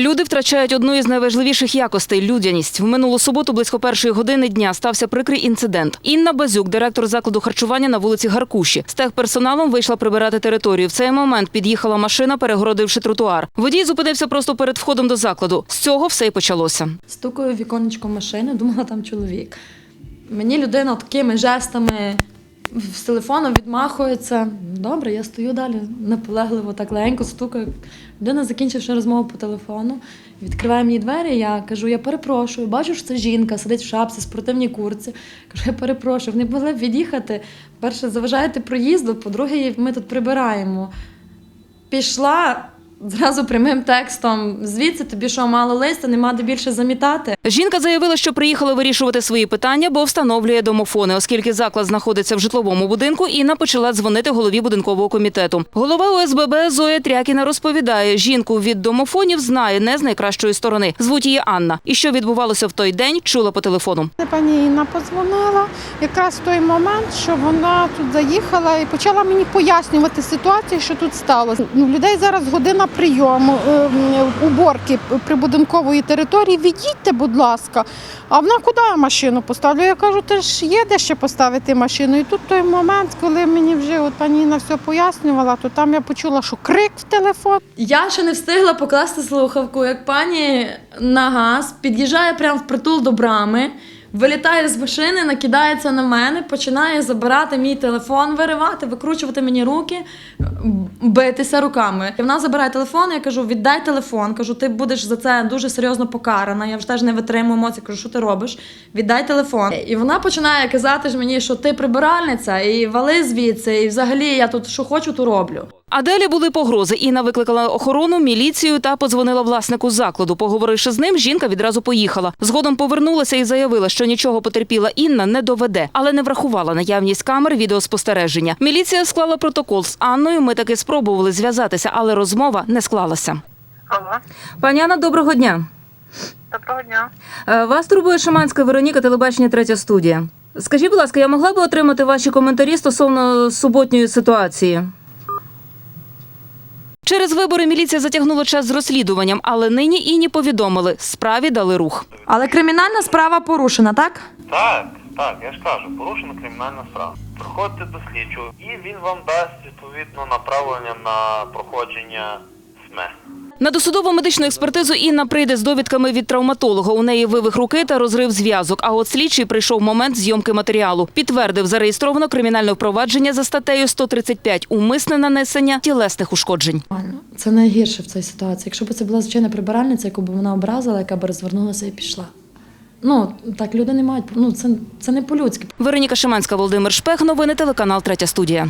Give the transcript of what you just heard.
Люди втрачають одну із найважливіших якостей людяність. В минулу суботу близько першої години дня стався прикрий інцидент. Інна Базюк, директор закладу харчування на вулиці Гаркуші, з техперсоналом вийшла прибирати територію. В цей момент під'їхала машина, перегородивши тротуар. Водій зупинився просто перед входом до закладу. З цього все й почалося. Стукаю віконечко машини, думала, там чоловік. Мені людина такими жестами з телефоном відмахується. Добре, я стою далі наполегливо, так легенько стукаю. Людина, закінчивши розмову по телефону, відкриває мені двері. Я кажу: я перепрошую, бачу, що це жінка, сидить в шапці, спортивній курці. Кажу, я перепрошую, вони могли б від'їхати. Перше, заважаєте проїзду, по-друге, ми тут прибираємо. Пішла зразу прямим текстом. Звідси тобі що мало листя, нема де більше замітати. Жінка заявила, що приїхала вирішувати свої питання, бо встановлює домофони. Оскільки заклад знаходиться в житловому будинку, Інна почала дзвонити голові будинкового комітету. Голова ОСББ Зоя Трякіна розповідає, жінку від домофонів знає не з найкращої сторони. Звуть її Анна. І що відбувалося в той день, чула по телефону. Пані Інна подзвонила якраз в той момент, що вона тут заїхала і почала мені пояснювати ситуацію, що тут сталося. Ну, людей зараз година прийому ем, уборки прибудинкової території. Відійдьте, будь ласка. А вона куди я машину поставлю? Я кажу, ти ж є де ще поставити машину. І тут той момент, коли мені вже от пані Інна все пояснювала, то там я почула, що крик в телефон. Я ще не встигла покласти слухавку, як пані на газ під'їжджає прямо в притул до брами, вилітає з машини, накидається на мене, починає забирати мій телефон, виривати, викручувати мені руки, битися руками. І вона забирає телефон, я кажу, віддай телефон. Кажу, ти будеш за це дуже серйозно покарана. Я вже теж не витримую емоцій. Кажу, що ти робиш? Віддай телефон. І вона починає казати ж мені, що ти прибиральниця, і вали звідси, і взагалі я тут що хочу, то роблю. А далі були погрози. Інна викликала охорону, міліцію та подзвонила власнику закладу. Поговоривши з ним, жінка відразу поїхала. Згодом повернулася і заявила, що нічого потерпіла Інна не доведе, але не врахувала наявність камер відеоспостереження. Міліція склала протокол з Анною. Ми таки спробували зв'язатися, але розмова не склалася. Алло, Пані Анна, доброго дня. доброго дня. Е, Вас турбує Шаманська Вероніка, телебачення третя студія. Скажіть, будь ласка, я могла би отримати ваші коментарі стосовно суботньої ситуації? Через вибори міліція затягнула час з розслідуванням, але нині і не повідомили. Справі дали рух. Але кримінальна справа порушена, так? Так, так, я ж кажу, порушена кримінальна справа. Приходьте до слідчого і він вам дасть відповідно направлення на проходження СМЕ. На досудову медичну експертизу Інна прийде з довідками від травматолога. У неї вивих руки та розрив зв'язок. А от слідчий прийшов момент зйомки матеріалу. Підтвердив зареєстровано кримінальне впровадження за статтею 135 – умисне нанесення тілесних ушкоджень. Це найгірше в цій ситуації. Якщо б це була звичайна прибиральниця, яку б вона образила, яка б розвернулася і пішла. Ну, так люди не мають. Ну, це, це не по-людськи. Вероніка Шиманська, Володимир Шпех. Новини телеканал Третя студія.